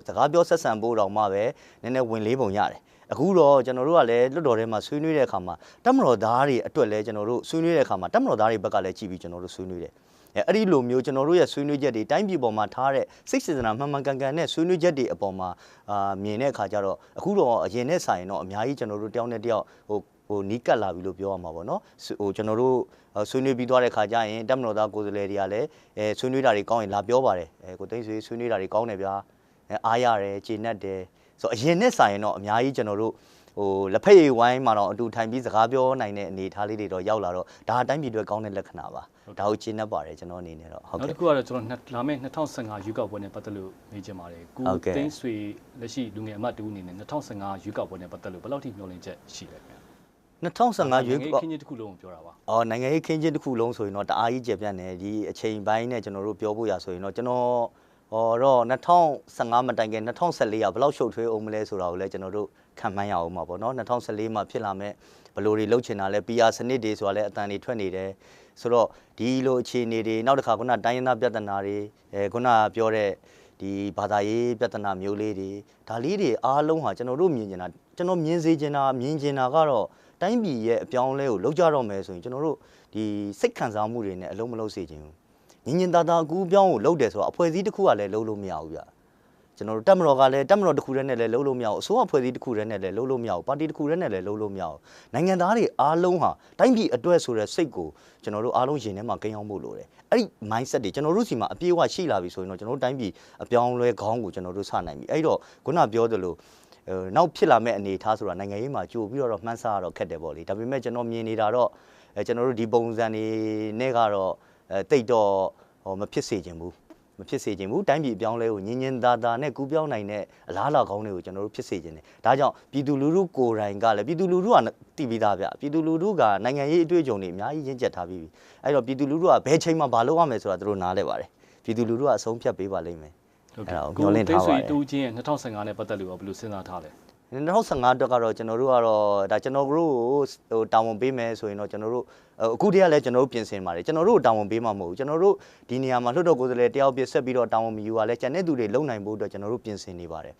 စကားပြောဆက်ဆံဖို့တောင်မှပဲနည်းနည်းဝင်လေးပုံရတယ်အခုတော့ကျွန်တော်တို့ကလည်းလွတ်တော်ထဲမှာဆွေးနွေးတဲ့အခါမှာတမတော်သားတွေအတွက်လည်းကျွန်တော်တို့ဆွေးနွေးတဲ့အခါမှာတမတော်သားတွေဘက်ကလည်းကြည့်ပြီးကျွန်တော်တို့ဆွေးနွေးတယ် အဲအဲ့ဒီလိုမျိုးကျွန်တော်တို့ရဲ့ဆွေးနွေးချက်တွေတိုင်းပြည်ပေါ်မှာထားတဲ့စိတ်စေတနာမှန်မှန်ကန်ကန်နဲ့ဆွေးနွေးချက်တွေအပေါ်မှာအာမြင်တဲ့အခါကျတော့အခုတော့အရင်နဲ့ဆိုင်တော့အများကြီးကျွန်တော်တို့တယောက်နဲ့တယောက်ဟိုဟိုနီးကပ်လာပြီလို့ပြောရမှာပေါ့နော်ဟိုကျွန်တော်တို့ဆွေးနွေးပြီးသွားတဲ့ခါကျရင်တက်မတော်သားကိုယ်စားလှယ်တွေကလည်းအဲဆွေးနွေးတာတွေကောင်းရင်လာပြောပါတယ်အဲကိုသိန်းဆွေဆွေးနွေးတာတွေကောင်းတယ်ဗျာအဲအားရတယ်ကျေနပ်တယ်ဆိုအရင်နဲ့ဆိုင်ရင်တော့အများကြီးကျွန်တော်တို့ဟိုလက်ဖက်ရည်ဝိုင်းမှာတော့အတူထိုင်ပြီးစကားပြောနိုင်တဲ့အနေအထားလေးတွေတော့ရောက်လာတော့ဒါအတိုင်းပြည်တွေကောင်းတဲ့လက္ခဏာပါ ဒါကိုကျေနပ်ပါတယ်ကျွန်တော်အနေနဲ့တော့ဟုတ်နောက်ကဲ့တစ်ခုကတော့ကျွန်တော်နှစ်လာမယ့်2015ရွေးကောက်ပွဲနဲ့ပတ်သက်လို့မေးချင်ပါတယ်ကိုဟုတ်ကဲ့သိန်းဆွေလက်ရှိလူငယ်အမတ်တူအနေနဲ့2015ရွေးကောက်ပွဲနဲ့ပတ်သက်လို့ဘယ်လောက်ထိမျှော်လင့်ချက်ရှိလဲခင်ဗျာ2015ရွေးကောက်ခင်းချင်းတစ်ခုလုံးကိုပြောတာပါအော်နိုင်ငံရေးခင်းချင်းတစ်ခုလုံးဆိုရင်တော့တအားကြီးကျေပြန့်တယ်ဒီအချိန်ပိုင်းနဲ့ကျွန်တော်တို့ပြောဖို့ရဆိုရင်တော့ကျွန်တော်ဟောတော့2015မတိုင်ခင်2014ကဘယ်လောက်ရှုပ်ထွေးအောင်မလဲဆိုတာကိုလည်းကျွန်တော်တို့ခံမှန်းရအောင်ပါပေါ့နော်2014မှာဖြစ်လာမဲ့ဘယ်လိုတွေလှုပ်ချင်တာလဲ PR စနစ်တွေဆိုတာလည်းအတန်တွေထွက်နေတယ် ဆိုတော့ဒီလိုအခြေအနေတွေနောက်တစ်ခါခုနတိုင်းရင်းသားပြဿနာတွေအဲခုနပြောတဲ့ဒီဘာသာရေးပြဿနာမျိုးလေးတွေဒါလေးတွေအားလုံးဟာကျွန်တော်တို့မြင်ကျင်တာကျွန်တော်မြင်စေချင်တာမြင်ကျင်တာကတော့တိုင်းပြည်ရဲ့အပြောင်းအလဲကိုလောက်ကြတော့မယ်ဆိုရင်ကျွန်တော်တို့ဒီစိတ်ခံစားမှုတွေနဲ့အလုံးမလုံးစေချင်ဘူးညင်ညင်သာသာအကူအပြောင်းကိုလုပ်တယ်ဆိုတော့အဖွဲ့အစည်းတစ်ခုကလည်းလုပ်လို့မရဘူးဗျ ကျွန်တော်တို့တက်မတော်ကလည်းတက်မတော်တစ်ခုတည်းနဲ့လည်းလုပ်လို့မရဘူးအစိုးရအဖွဲ့အစည်းတစ်ခုတည်းနဲ့လည်းလုပ်လို့မရဘူးပါတီတစ်ခုတည်းနဲ့လည်းလုပ်လို့မရဘူးနိုင်ငံသားတွေအားလုံးဟာတိုင်းပြည်အတွက်ဆိုတဲ့စိတ်ကိုကျွန်တော်တို့အားလုံးရင်ထဲမှာကိန်းအောင်ဖို့လိုတယ်အဲ့ဒီ mindset တွေကျွန်တော်တို့စီမှာအပြည့်အဝရှိလာပြီဆိုရင်တော့ကျွန်တော်တို့တိုင်းပြည်အပြောင်းအလဲခေါင်းကိုကျွန်တော်တို့စနိုင်ပြီအဲ့တော့ခုနပြောသလိုဟိုနောက်ဖြစ်လာမဲ့အနေအထားဆိုတာနိုင်ငံရေးမှာကြိုပြီးတော့မှန်းဆရတော့ခက်တယ်ပေါ့လေဒါပေမဲ့ကျွန်တော်မြင်နေတာတော့အဲကျွန်တော်တို့ဒီပုံစံတွေနဲ့ကတော့အဲတိတ်တော့ဟောမဖြစ်စေချင်ဘူး မဖြစ်စေချင်ဘူးတိုင်းပြည်အပြောင်းလဲကိုညင်ညင်သာသာနဲ့ကူးပြောင်းနိုင်တဲ့အလားအလာကောင်းတွေကိုကျွန်တော်တို့ဖြစ်စေချင်တယ်ဒါကြောင့်ပြည်သူလူထုကိုယ်တိုင်ကလည်းပြည်သူလူထုကတည်ပြီးသားဗျပြည်သူလူထုကနိုင်ငံရေးအတွေ့အကြုံတွေအများကြီးရင့်ကျက်ထားပြီးပြီအဲ့တော့ပြည်သူလူထုကဘယ်ချိန်မှာမလုပ်ရမယ်ဆိုတာသူတို့နားလဲပါတယ်ပြည်သူလူထုကအဆုံးဖြတ်ပေးပါလိမ့်မယ်ဟုတ်အဲ့ကဲ့ဒါကိုကိုမျှော်လင့်သိန်းထားဆွေပါတယ်တူချင်းရဲ့2015နဲ့ပတ်သက်လို့ရောဘယ်လိုစဉ်းစားထားလဲ 2015အတွက်ကတော့ကျွန်တော်တို့ကတော့ဒါကျွန်တော်တို့ကိုဟိုတာဝန်ပေးမယ်ဆိုရင်တော့ကျွန်တော်တို့အခုတည်းကလည်းကျွန်တော်တို့ပြင်ဆင်ပါတယ်ကျွန်တော်တို့တာဝန်ပေးမှာမဟုတ်ဘူးကျွန်တော်တို့ဒီနေရာမှာလွှတ်တော်ကိုယ်စားလှယ်တယောက်ပြစ်ဆက်ပြီးတော့တာဝန်မယူရလဲကျန်တဲ့သူတွေလုံနိုင်ဖို့အတွက်ကျွန်တော်တို့ပြင်ဆင်နေပါတယ်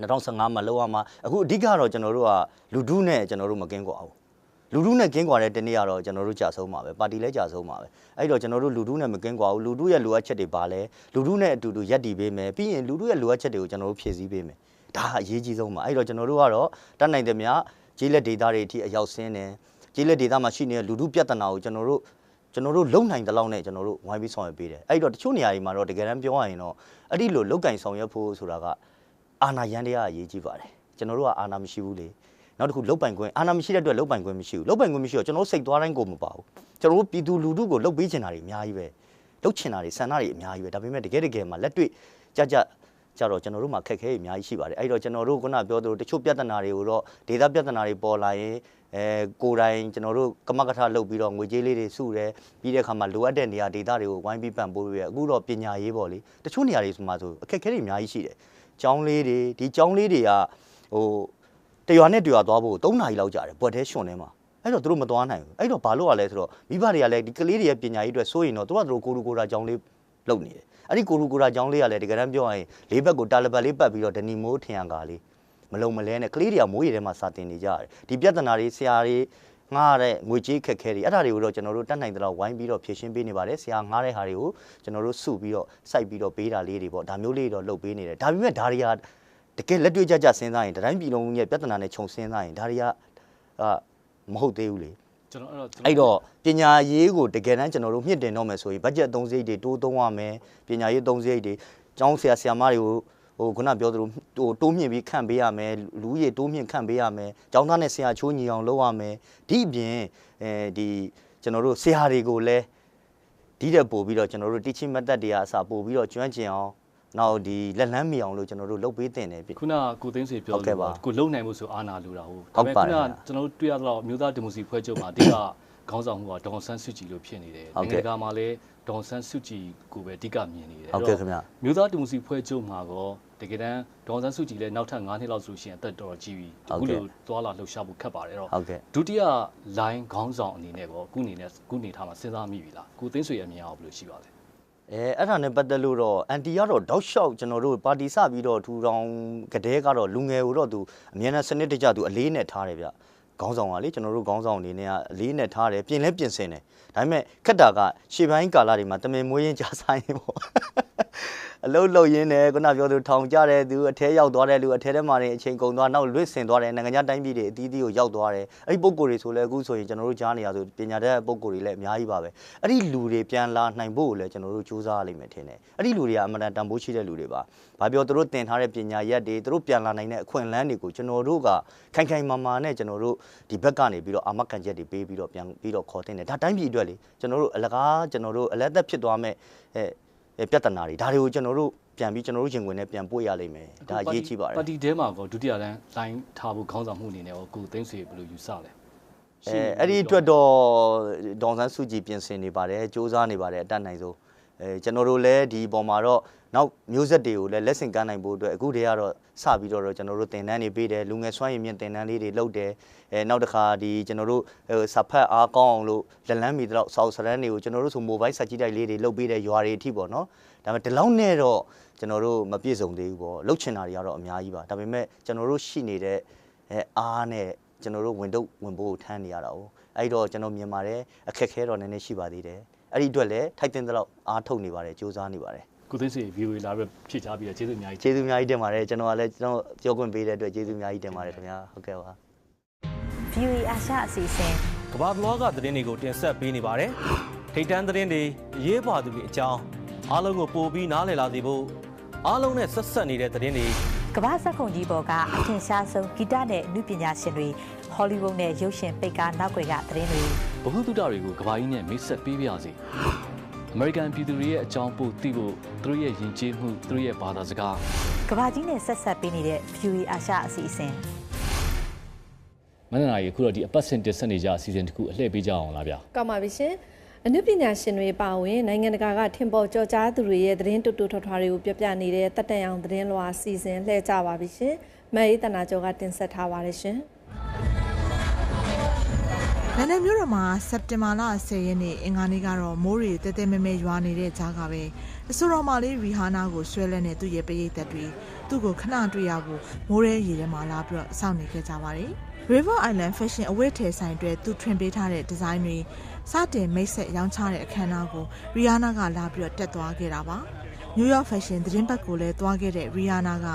2015မှာလောက်ရမှာအခုအဓိကတော့ကျွန်တော်တို့ကလူဒုနဲ့ကျွန်တော်တို့မကင်းကွာဘူးလူဒုနဲ့ကင်းကွာတဲ့တနေ့ကတော့ကျွန်တော်တို့ကြာဆုံးပါပဲပါတီလည်းကြာဆုံးပါပဲအဲ့တော့ကျွန်တော်တို့လူဒုနဲ့မကင်းကွာဘူးလူဒုရဲ့လိုအပ်ချက်တွေပါလဲလူဒုနဲ့အတူတူရက်တည်ပေးမယ်ပြီးရင်လူဒုရဲ့လိုအပ်ချက်တွေကိုကျွန်တော်တို့ဖြည့်ဆည်းပေးမယ် ဒါအရေးကြီးဆုံးပါအဲ့တော့ကျွန်တော်တို့ကတော့တတ်နိုင်တယ်များကျေးလက်ဒေတာတွေအထိအရောက်ဆင်းတယ်ကျေးလက်ဒေတာမှာရှိနေတဲ့လူမှုပြဿနာကိုကျွန်တော်တို့ကျွန်တော်တို့လုံနိုင်တဲ့လောက်နဲ့ကျွန်တော်တို့ဝိုင်းပြီးဆောင်ရွက်ပေးတယ်အဲ့တော့တချို့နေရာတွေမှာတော့တကယ်တမ်းပြောရရင်တော့အဲ့ဒီလိုလုတ်ကင်ဆောင်ရွက်ဖို့ဆိုတာကအာဏာရန်တရားအရေးကြီးပါတယ်ကျွန်တော်တို့ကအာဏာမရှိဘူးလေနောက်တစ်ခုလုတ်ပိုင်ခွင့်အာဏာမရှိတဲ့အတွက်လုတ်ပိုင်ခွင့်မရှိဘူးလုတ်ပိုင်ခွင့်မရှိတော့ကျွန်တော်တို့စိတ်သွားတိုင်းကိုမပါဘူးကျွန်တော်တို့ပြည်သူလူထုကိုလုတ်ပေးချင်တာတွေအများကြီးပဲလုတ်ချင်တာတွေဆန္ဒတွေအများကြီးပဲဒါပေမဲ့တကယ်တကယ်မှာလက်တွေ့ကြကြ ကြတော့ကျွန်တော်တို့မှာခက်ခဲတွေအများကြီးရှိပါတယ်အဲ့တော့ကျွန်တော်တို့ခုနပြောသလိုတချို့ပြဿနာတွေကိုတော့ဒေတာပြဿနာတွေပေါ်လာရင်အဲကိုယ်တိုင်ကျွန်တော်တို့ကမကထလုပ်ပြီးတော့ငွေကြေးလေးတွေစုတယ်ပြီးတဲ့အခါမှာလိုအပ်တဲ့နေရာဒေတာတွေကိုဝိုင်းပြီးပံ့ပိုးပြီးရအခုတော့ပညာရေးပေါ့လေတချို့နေရာတွေဆိုမှဆိုအခက်ခဲတွေအများကြီးရှိတယ်ကျောင်းလေးတွေဒီကျောင်းလေးတွေကဟိုတရွာနဲ့တရွာသွားဖို့3နာရီလောက်ကြာတယ်ဘွက်သေးရှင်ထဲမှာအဲ့တော့သူတို့မသွားနိုင်ဘူးအဲ့တော့ဘာလို့ ਆ လဲဆိုတော့မိဘတွေကလည်းဒီကလေးတွေရဲ့ပညာရေးအတွက်စိုးရင်တော့သူကသူတို့ကိုလူကိုရာကျောင်းလေးလုပ်နေတယ် အဲ့ဒီကိုလူကိုရာကျောင်းလေးကလည်းတကယ်တမ်းပြောရရင်လေးဘက်ကိုတာလပတ်လေးပတ်ပြီးတော့ဒနီမိုးထင်ရန်ကာလေးမလုံမလဲနဲ့ကလေးတွေကမိုးရီထဲမှာစာတင်နေကြရတယ်ဒီပြဿနာတွေဆရာတွေငှားတဲ့ငွေကြေးခက်ခဲတွေအဲ့ဒါတွေကိုတော့ကျွန်တော်တို့တတ်နိုင်တဲ့လောက်ဝိုင်းပြီးတော့ဖြည့်ရှင်းပေးနေပါတယ်ဆရာငှားတဲ့ဟာတွေကိုကျွန်တော်တို့စုပြီးတော့စိုက်ပြီးတော့ပေးတာလေးတွေပေါ့ဒါမျိုးလေးတော့လုပ်ပေးနေတယ်ဒါပေမဲ့ဒါတွေကတကယ်လက်တွေ့ကြကြစဉ်းစားရင်တိုင်းပြည်လုံးရဲ့ပြဿနာနဲ့ခြုံစဉ်းစားရင်ဒါတွေကအာမဟုတ်သေးဘူးလေ ကျွန်တော်အဲ့တော့အဲ့တော့ပညာရေးကိုတကယ်တမ်းကျွန်တော်တို့မြင့်တင်တော့မယ်ဆိုရင်ဘတ်ဂျက်သုံးစရိတ်တွေတိုးသုံးရမယ်ပညာရေးသုံးစရိတ်တွေကျောင်းဆရာဆရာမတွေကိုဟိုခုနပြောသလိုဟိုတိုးမြင့်ပြီးခန့်ပေးရမယ်လူကြီးတိုးမြင့်ခန့်ပေးရမယ်ကျောင်းသားနဲ့ဆရာချိုးညီအောင်လုပ်ရမယ်ဒီအပြင်အဲဒီကျွန်တော်တို့ဆရာတွေကိုလည်းဒီတဲ့ပို့ပြီးတော့ကျွန်တော်တို့ teaching method တွေကအစားပို့ပြီးတော့ကျွမ်းကျင်အောင် နောက်ဒီလက်လန်းမီအောင်လို့ကျွန်တော်တို့လုပ်ပေးတင်တယ်ပြီခုနကကိုသိန်းစေပြောဟုတ်ကဲ့လို့ပါကိုလုံနိုင်မှုဆိုအာနာလိုတာဟုတ်ဟုတ်ပါတယ်ခုနကကျွန်တော်တို့တွေ့ရတော့မျိုးသားဒီမိုစီဖွဲ့ချုပ်မှာအဓိကခေါင်းဆောင်မှုကဒေါန်ဆန်းစုကြည်လို့ဖြစ်နေတယ်ဟုတ်နိုင်ငံကဲ့တကာမှာလည်းဒေါန်ဆန်းစုကြည်ကိုပဲအဓိကမြင်နေတယ်ဟုတ်ကဲ့ခင်ဗျမျိုးသားဒီမိုစီဖွဲ့ချုပ်မှာကောတကယ်တမ်းဒေါန်ဆန်းစုကြည်လည်းနောက်ထပ်9နှစ်လောက်ဆိုရှင်အသက်တော်တော်ကြီးပြီဟုတ်ကဲ့လိုသွားလာလှုပ်ရှားဖို့ခက်ပါတယ်အဲ့တော့ဟုတ်ကဲ့ဒုတိယ line ခေါင်းဆောင်အနေနဲ့ကောခုအနေနဲ့ခုနေထားမှာစဉ်းစားမိပြီလားကိုသိန်းဆွေရဲ့အမြင်အောင်ဘယ်လိုရှိပါလဲ အဲအဲ့ဒါနဲ့ပတ်သက်လို့တော့အန်တီကတော့တောက်လျှောက်ကျွန်တော်တို့ပါတီစပြီးတော့ထူထောင်ကတဲ့ကတော့လူငယ်ကိုတော့သူအမြဲတမ်းစနစ်တကျသူအလေးနဲ့ထားတယ်ဗျခေါင်းဆောင်ကလေကျွန်တော်တို့ခေါင်းဆောင်အနေနဲ့ကအလေးနဲ့ထားတယ်ပြင်လဲပြင်ဆင်တယ်ဒါပေမဲ့ခက်တာကရှေ့ပိုင်းကာလတွေမှာတမင်မွေးရင်ကြားဆိုင်ပေါ့အလုံးလုံးရင်းတယ်ခုနပြောသူထောင်ကြတယ်သူအထဲရောက်သွားတယ်လူအထဲထဲမှာနေအချိန်ကုန်သွားနောက်လွတ်ဆင်သွားတယ်နိုင်ငံခြားတိုင်းပြည်တွေအသီးသီးကိုရောက်သွားတယ်အဲ့ဒီပုံကိုယ်တွေဆိုလဲအခုဆိုရင်ကျွန်တော်တို့ကြားနေရဆိုပညာတတ်ပုံကိုယ်တွေလည်းအများကြီးပါပဲအဲ့ဒီလူတွေပြန်လာနိုင်ဖို့ကိုလည်းကျွန်တော်တို့စူးစမ်းရလိမ့်မယ်ထင်တယ်အဲ့ဒီလူတွေကအမှန်တန်တန်ဖိုးရှိတဲ့လူတွေပါဘာပြောသူတို့တင်ထားတဲ့ပညာရက်တွေသူတို့ပြန်လာနိုင်တဲ့အခွင့်အလမ်းတွေကိုကျွန်တော်တို့ကခိုင်ခိုင်မာမာနဲ့ကျွန်တော်တို့ဒီဘက်ကနေပြီးတော့အာမခံချက်တွေပေးပြီးတော့ပြန်ပြီးတော့ခေါ်တင်တယ်ဒါတိုင်းပြည်အတွက်လေကျွန်တော်တို့အလကားကျွန်တော်တို့အလက်သက်ဖြစ်သွားမဲ့အဲအဲ ပြဿနာတွေဒါတွေကိုကျွန်တော်တို့ပြန်ပြီးကျွန်တော်တို့ရင်ဝင်နဲ့ပြန်ပို့ရလိမ့်မယ်ဒါအရေးကြီးပါတယ်ပါတီထဲမှာကောဒုတိယ line line ထားဖို့ခေါင်းဆောင်မှုအနေနဲ့ကောကိုသိန်းဆွေဘယ်လိုယူဆလဲအဲအဲ့ဒီအတွက်တော့ဒေါန်ဆန်းစုကြည်ပြင်ဆင်နေပါတယ်စ조사နေပါတယ်အတတ်နိုင်ဆုံးအဲကျွန်တော်တို့လည်းဒီပုံမှာတော့ နောက်မျိုးဆက်တွေကိုလည်းလက်ဆင့်ကမ်းနိုင်ဖို့အတွက်အခုတည်းကတော့စပြီးတော့ကျွန်တော်တို့တင်တန်းနေပေးတယ်လူငယ်စွမ်းရည်မြင့်တင်တန်းလေးတွေလုပ်တယ်အဲနောက်တစ်ခါဒီကျွန်တော်တို့စာဖတ်အားကောင်းအောင်လို့လက်လန်းမီတော့စောက်စရန်တွေကိုကျွန်တော်တို့ဆိုမိုဘိုင်းဆက်ကြည့်တိုက်လေးတွေလုပ်ပေးတယ်ရွာတွေအထိပေါ့နော်ဒါပေမဲ့ဒီလောက်နဲ့တော့ကျွန်တော်တို့မပြည့်စုံသေးဘူးပေါ့လှုပ်ချင်တာတွေကတော့အများကြီးပါဒါပေမဲ့ကျွန်တော်တို့ရှိနေတဲ့အဲအားနဲ့ကျွန်တော်တို့ဝင်တော့ဝင်ဖို့ထမ်းနေရတာ哦အဲ့တော့ကျွန်တော်မြင်ပါတယ်အခက်ခဲတော့နည်းနည်းရှိပါသေးတယ်အဲ့ဒီအတွက်လည်းထိုက်တင်တဲ့လောက်အားထုတ်နေပါတယ်စူးစမ်းနေပါတယ် ကိုသိန်းဆွေ VOA လာပြီးဖြည့်ချပြီးတော့ကျေးဇူးအများကြီးကျေးဇူးအများကြီးတင်ပါတယ်ကျွန်တော်ကလည်းကျွန်တော်ပြောခွင့်ပေးတဲ့အတွက်ကျေးဇူးအများကြီးတင်ပါတယ်ခင်ဗျာဟုတ်ကဲ့ပါ VOA အာရှအစီအစဉ်ကမ္ဘာဘလော့ကသတင်းတွေကိုတင်ဆက်ပေးနေပါတယ်။ထိတ်တန်းသတင်းတွေအရေးပါသူတွေအကြောင်းအားလုံးကိုပို့ပြီးနားလည်လာစေဖို့အားလုံးနဲ့ဆက်ဆက်နေတဲ့သတင်းတွေကမ္ဘာစက်ခုံကြီးပေါ်ကအထင်ရှားဆုံးဂီတနဲ့အမှုပညာရှင်တွေဟောလိဝုဒ်နဲ့ရုပ်ရှင်ပိတ်ကားနောက်ွယ်ကသတင်းတွေဘ ഹു တုတတွေကိုကဘာကြီးနဲ့မိတ်ဆက်ပေးပါရစေ အမေရိကန်ပြည်သူတွေရဲ့အကြောင်းပို့သိဖို့သူတို့ရဲ့ယဉ်ကျေးမှုသူတို့ရဲ့ဘာသာစကားကမ္ဘာကြီးနဲ့ဆက်ဆက်ပေးနေတဲ့ VOA အာရှအစီအစဉ်မန္တနာရီအခုတော့ဒီအပတ်စဉ်တင်ဆက်နေကြအစီအစဉ်တစ်ခုအလှည့်ပေးကြအောင်လားဗျာကောင်းပါပြီရှင်အနုပညာရှင်တွေပါဝင်နိုင်ငံတကာကထင်ပေါ်ကျော်ကြားသူတွေရဲ့သတင်းတူတူထွားထွားတွေကိုပြပြနေတဲ့တက်တန်အောင်သတင်းလွှာအစီအစဉ်လှည့်ကြပါပြီရှင်မအေးတနာကျော်ကတင်ဆက်ထားပါတယ်ရှင် လန်ဒန်မြို့တော်မှာစက်တင်ဘာလ10ရက်နေ့အင်္ဂါနေ့ကတော့မိုးတွေတဲတဲမဲမဲရွာနေတဲ့ကြားကပဲအဆိုတော်မလေးရီဟာနာကိုဆွဲလက်နဲ့သူ့ရဲ့ပရိသတ်တွေသူ့ကိုခဏတွေ့ရဖို့မိုးရဲရေထဲမှာလာပြီးတော့စောင့်နေခဲ့ကြပါတယ်။ River Island Fashion အဝတ်ထည်ဆိုင်တွေသူထွင်ပေးထားတဲ့ဒီဇိုင်းတွေစတင်မိတ်ဆက်ရောင်းချတဲ့အခမ်းအနားကိုရီဟာနာကလာပြီးတော့တက်သွားခဲ့တာပါ။ New York Fashion သတင်းပတ်ကိုလည်းသွားခဲ့တဲ့ရီဟာနာက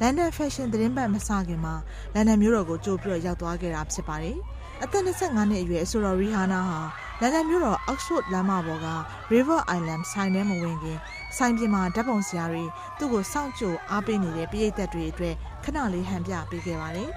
London Fashion သတင်းပတ်မစခင်မှာလန်ဒန်မြို့တော်ကိုကြိုပြီးတော့ရောက်သွားခဲ့တာဖြစ်ပါတယ်။ အသက်25နှစ်အရွယ်အဆိုတော်ရီဟာနာဟာလန်ဒန်မြို့တော် Oxford လမ်းမပေါ်က River Island ဆိုင်ထဲမဝင်ခင်ဆိုင်ပြင်မှာဓာတ်ပုံစရာတွေသူ့ကိုစောင့်ကြိုအားပေးနေတဲ့ပရိသတ်တွေအတွက်ခဏလေးဟန်ပြပေးခဲ့ပါတယ်။။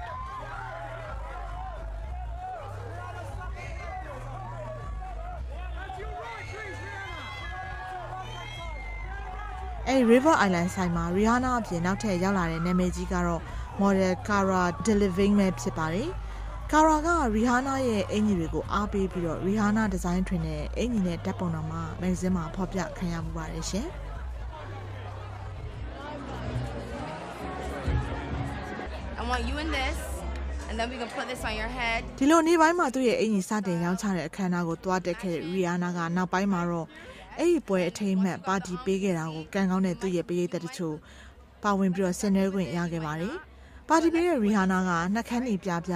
အဲဒီ River Island ဆိုင်မှာ Rihanna အပြင်နောက်ထပ်ရောက်လာတဲ့နာမည်ကြီးကတော့ model Cara Delevingne ပဲဖြစ်ပါတယ်။ Cara က Rihanna ရဲ့အင်ဂျီတွေကိုအားပေးပြီးတော့ Rihanna ဒီဇိုင်းထွင်တဲ့အင်ဂျီနဲ့ဓာတ်ပုံတော်မှာမဂ္ဂဇင်းမှာဖော်ပြခံရမှုပါတယ်ရှင်။ I want you in this, and then we can put this on your head. ဒီလိုနေ့ပိုင်းမှာသူ့ရဲ့အင်ကြီးစတင်ရောင်းချတဲ့အခမ်းအနားကိုတွားတက်ခဲ့တဲ့ရီယာနာကနောက်ပိုင်းမှာတော့အဲ့ဒီပွဲအထိမ်းအမှတ်ပါတီပေးခဲ့တာကိုကံကောင်းတဲ့သူ့ရဲ့ပရိသတ်တချို့ပါဝင်ပြီးတော့ဆင်နွှဲခွင့်ရခဲ့ပါတယ်။ပါတီပေးတဲ့ရီဟာနာကနှက်ခမ်းနေပြပြ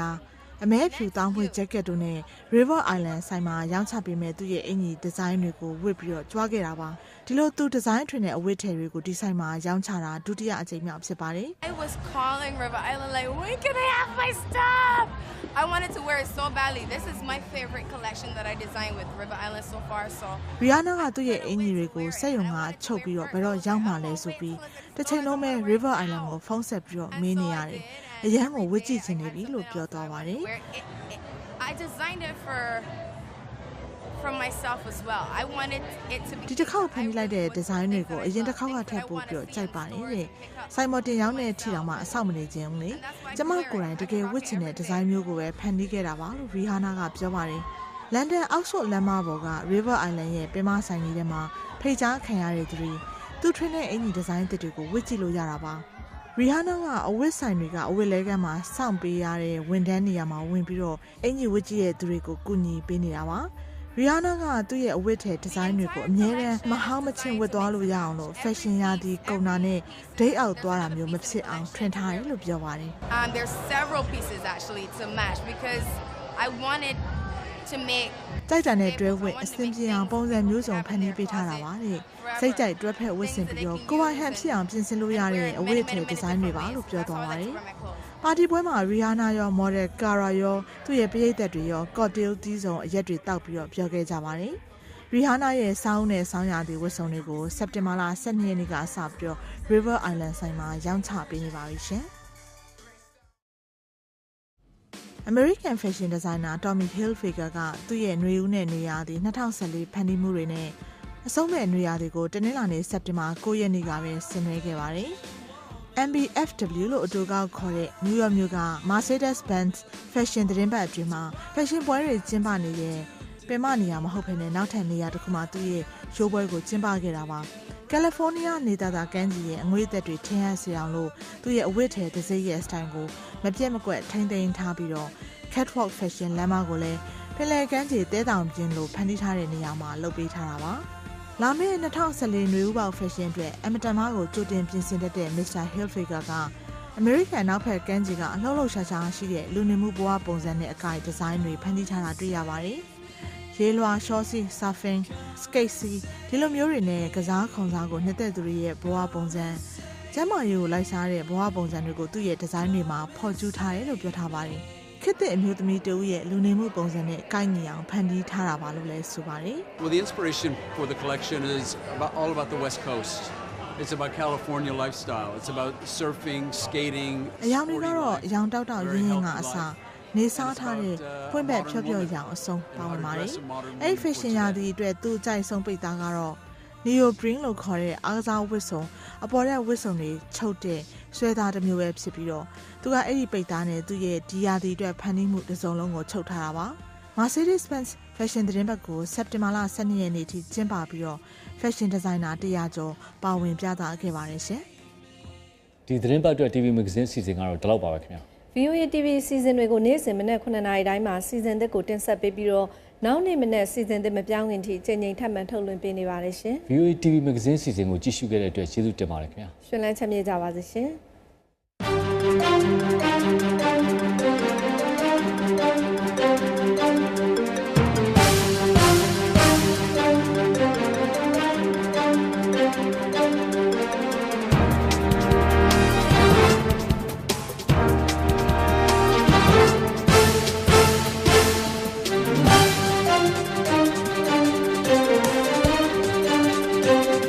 အအမဲဖြူတောင်းဖွေဂျက်ကက်တို့နဲ့ River Island ဆိုင်မှာရောင်းချပေးမဲ့သူ့ရဲ့အင်ကြီးဒီဇိုင်းတွေကိုဝတ်ပြီးတော့ကြွားခဲ့တာပါဒီလိုသူဒီဇိုင်းထွင်တဲ့အဝတ်ထည်တွေကိုဒီဆိုင်မှာရောင်းချတာဒုတိယအကြိမ်မြောက်ဖြစ်ပါတယ် I was calling River Island like, when can I have my stuff? I wanted to wear it so badly. This is my favorite collection that I designed with River Island so far. So ရီယာနာကသူ့ရဲ့အင်ကြီးတွေကိုစက်ရုံကချုပ်ပြီးတော့ဘယ်တော့ရောက်မှလဲဆိုပြီးတစ်ချိန်လုံးပဲ River Island ကိုဖုန်းဆက်ပြီးတော့မေးနေရတယ် အရန်ကိုဝစ်ကြည့်ချင်နေပြီလို့ပြောသွားပါတယ် where it, it, I designed it for for myself as well. I wanted it to be ဒီတစ်ခေါက်ဖန်တီးလိုက်တဲ့ဒီဇိုင်းတွေကိုအရင်တစ်ခေါက်ကထပ်ပို့ပြီးတော့ကြိုက်ပါတယ်တဲ့ဆိုင်မော်တင်ရောင်းတဲ့အထီတောင်မှအဆောက်မနေခြင်းဘူးလေကျမကိုယ်တိုင်တကယ်ဝစ်ချင်တဲ့ဒီဇိုင်းမျိုးကိုပဲဖန်တီးခဲ့တာပါလို့ရီဟာနာကပြောပါတယ်လန်ဒန်အောက်ဆော့လမ်းမပေါ်က River Island ရဲ့ပင်မဆိုင်ကြီးထဲမှာဖိတ်ကြားခံရတဲ့သူတွေသူထွင်းတဲ့အင်ကြီးဒီဇိုင်းတစ်တွေကိုဝစ်ကြည့်လို့ရတာပါ ရီဟာနာကအဝတ်ဆိုင်တွေကအဝတ်လဲကမ်းမှာစောင့်ပေးရတဲ့ဝန်ထမ်းနေရာမှာဝင်ပြီးတော့အင်ကြီးဝစ်ကြည့်တဲ့သူတွေကိုကူညီပေးနေတာပါရီယာနာကသူ့ရဲ့အဝတ်ထည်ဒီဇိုင်းတွေကိုအမြဲတမ်းမဟောင်းမချင်ဝတ်သွားလို့ရအောင်လို့ fashion ရာသီကုန်တာနဲ့ date out သွားတာမျိုးမဖြစ်အောင်ထွင်ထားတယ်လို့ပြောပါတယ် Um, there's several pieces actually to match because I wanted to make ကြိုက်တာနဲ့တွဲဝတ်အစင်ပြေအောင်ပုံစံမျိုးစုံဖန်တီးပေးထားတာပါတဲ့စိတ်ကြိုက်တွဲဖက်ဝတ်ဆင်ပြီးတော့ကိုယ်ပိုင်ဟန်ဖြစ်အောင်ပြင်ဆင်လို့ရတဲ့အဝတ်ထည်ဒီဇိုင်းတွေပါလို့ပြောသွားပါတယ်ပါတီပွဲမှာရီဟာနာရောမော်ဒယ်ကာရာရောသူ့ရဲ့ပရိသတ်တွေရောကော့တေးတီးစုံအရက်တွေတောက်ပြီးတော့ပြောခဲ့ကြပါတယ်ရီဟာနာရဲ့စောင်းနဲ့ဆောင်းရာသီဝတ်စုံတွေကိုစက်တင်ဘာလ12ရက်နေ့ကစပြီးတော့ River Island ဆိုင်မှာရောင်းချပေးနေပါပြီရှင်။ American fashion designer Tommy Hilfiger ကသူ့ရဲ့ຫນွေဦးနဲ့နေရာသည့်2014ဖန်တီးမှုတွေနဲ့အဆုံးမဲ့နေရာတွေကိုတနင်္လာနေ့စက်တင်ဘာ9ရက်နေ့ကပဲဆင်နွှဲခဲ့ပါတယ်။ MBFW လို့အတူကောက်ခေါ်တဲ့ New York မြို့က Mercedes-Benz Fashion သတင်းပတ်အတွင်းမှာ fashion ပွဲတွေကျင်းပနေတဲ့ပင်မနေရာမဟုတ်ဘဲနဲ့နောက်ထပ်နေရာတစ်ခုမှာသူ့ရဲ့ရှိုးပွဲကိုကျင်းပခဲ့တာပါ။ ကယ်လီဖိုးနီးယားနေသားသားကမ်းခြေရဲ့အငွေ့သက်တွေထင်ဟပ်စေအောင်လို့သူ့ရဲ့အဝတ်ထည်တစ်စိမ့်ရဲ့ style ကိုမပြတ်မကွက်ထိမ့်သိမ်းထားပြီးတော့ catwalk fashion လမ်းမကိုလည်းပင်လယ်ကမ်းခြေတဲတောင်ပြင်းလို့ဖန်တီးထားတဲ့နေရာမှာလုပ်ပေးထားတာပါ။လာမယ့်2014နွေဦးပေါက် fashion အတွက်အမတန်မားကိုကြိုတင်ပြင်ဆင်တတ်တဲ့ Mr. Hilfiger ကအမေရိကန်နောက်ဖက်ကမ်းခြေကအလှုပ်လှုပ်ရှားရှားရှိတဲ့လူနေမှုဘဝပုံစံနဲ့အကိုင်ဒီဇိုင်းတွေဖန်တီးထားတာတွေ့ရပါတယ်။ ရေလွှာရှော့စီဆာဖင်စကိတ်စီဒီလိုမျိုးတွေနဲ့ကစားခုံစားကိုနှစ်သက်သူတွေရဲ့ဘဝပုံစံကျမ်းမာရေးကိုလိုက်စားတဲ့ဘဝပုံစံတွေကိုသူ့ရဲ့ဒီဇိုင်းတွေမှာဖော်ကျူးထားတယ်လို့ပြောထားပါတယ်။ခေတ်သစ်အမျိုးသမီးတဦးရဲ့လူနေမှုပုံစံနဲ့ကိုက်ညီအောင်ဖန်တီးထားတာပါလို့လည်းဆိုပါတယ် Well, the inspiration for the collection is about, all about the West Coast. It's about California lifestyle. It's about surfing, skating. အယောင်တွေကတော့အယောင်တောက်တောက်ရင်းရင်းကအစား နေစားထားတဲ့ဖွင့်ဘက်ဖြော့ဖြော့ရောင်အစုံပါဝင်ပါတယ်။အဲ့ဒီ fashion ရာသီအတွက်သူ့ကြိုက်ဆုံးပိတ်သားကတော့ neo print လို့ခေါ်တဲ့အားကစားဝတ်စုံအပေါ်တဲ့ဝတ်စုံတွေချုပ်တဲ့ဆွဲသားတစ်မျိုးပဲဖြစ်ပြီးတော့သူကအဲ့ဒီပိတ်သားနဲ့သူ့ရဲ့ဒီရာသီအတွက်ဖန်တီးမှုတစ်စုံလုံးကိုချုပ်ထားတာပါ။ Mercedes-Benz Fashion သတင်းပတ်ကိုစက်တင်ဘာလ12ရက်နေ့ထိကျင်းပပြီးတော့ fashion designer 100ကျော်ပါဝင်ပြသခဲ့ပါတယ်ရှင်။ဒီသတင်းပတ်အတွက် TV Magazine စီစဉ်ကတော့ဒီလောက်ပါပဲခင်ဗျာ VOA TV စီစဉ်တွေကိုနေ့စဉ်မနက်9:00နာရီတိုင်းမှာစီစဉ်သစ်ကိုတင်ဆက်ပေးပြီးတော့နောက်နေ့မနက်စီစဉ်သစ်မပြောင်းခင်ထိချိန်ချိန်ထပ်မံထုတ်လွှင့်ပေးနေပါတယ်ရှင် VOA TV Magazine စီစဉ်ကိုကြည့်ရှုခဲ့တဲ့အတွက်ကျေးဇူးတင်ပါတယ်ခင်ဗျာ။ရှင်လန်းချမ်းမြေ့ကြပါစေရှင်။